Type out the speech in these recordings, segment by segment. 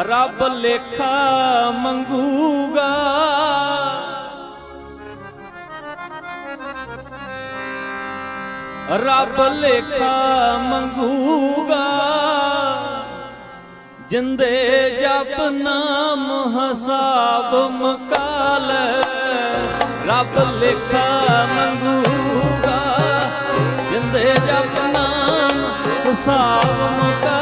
ਰੱਬ ਲੇਖਾ ਮੰਗੂਗਾ। ਰੱਬ ਲੇਖਾ ਮੰਗੂਗਾ। ਜਿੰਦੇ ਜਪ ਨਾਮ ਹਸਾਬ ਮਕਾਲ, ਰੱਬ ਲੇਖਾ ਮੰਗੂਗਾ। ਜਿੰਦੇ ਜਪ ਨਾਮ ਹਸਾਬ ਮਕਾਲ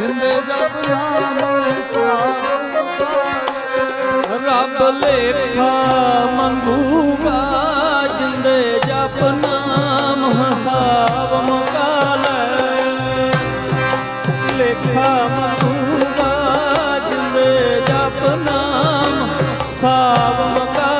ਜਿੰਦੇ ਜਪ ਨਾਮ ਹਿਸਾਬ ਰੱਬ ਲੇਖਾ ਮੰਗੂਗਾ, ਜਿੰਦੇ ਜਪ ਨਾਮ ਹਸਾਬ ਮੁਕਾਲ ਲੇਖਾ ਮੰਗੂਗਾ, ਜਿੰਦੇ ਜਪ ਨਾਮ ਹਸਾਬ ਮੁਕਾਲ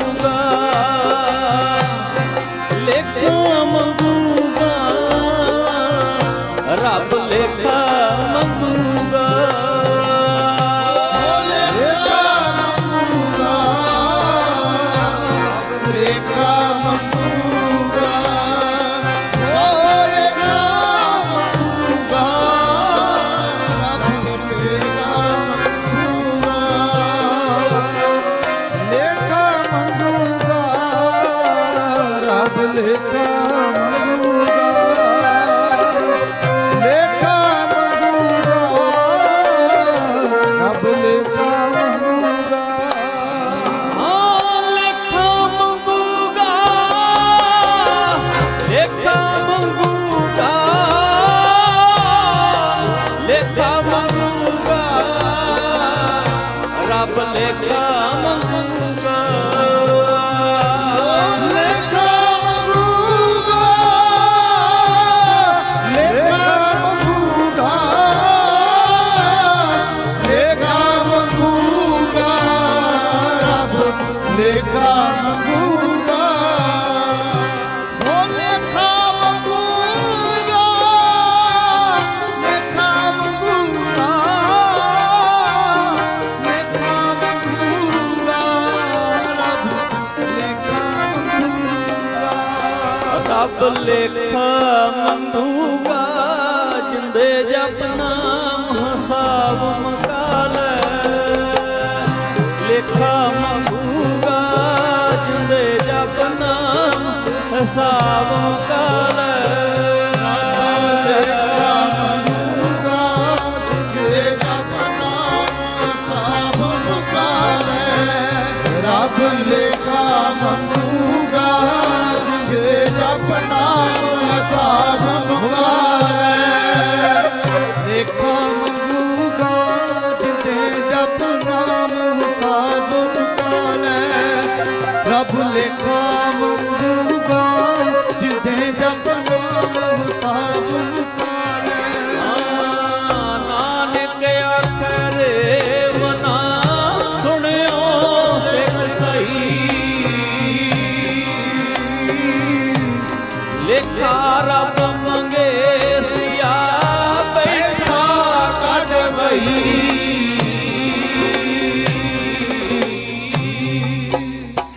ਮੰਗੂਗਾ ਰੱਬ ਲੇਖਾ ਮੰਗੂਗਾ ਲੇਖਾ ਮੰਗੂਗਾ ਰੱਬ ਲੇਖਾ ਮੰਗੂਗਾ ਹਾਂ ਲੇਖਾ ਮੰਗੂਗਾ ਲੇਖਾ ਮੰਗੂਗਾ ਲੇਖਾ ਮੰਗੂਗਾ ਰੱਬ ਲੇਖਾ ਮੰਗੂਗਾ ਲੇਖਾ ਮੰਗੂਗਾ ਹਸਾਬ ਮਕਾਲ ਰੱਬ ਲੇਖਾ ਮੰਗੂਗਾ ਜੇ ਜਪ ਨਾਮ ਹਿਸਾਬ ਮੁਕਾਲੇ ਲੇਖਾ ਮੰਗੂਗਾ ਜਿਤੇ ਜਪ ਨਾਮ ਹਿਸਾਬ ਰੱਬ ਲੇਖਾ ਜਿਤੇ ਜਪ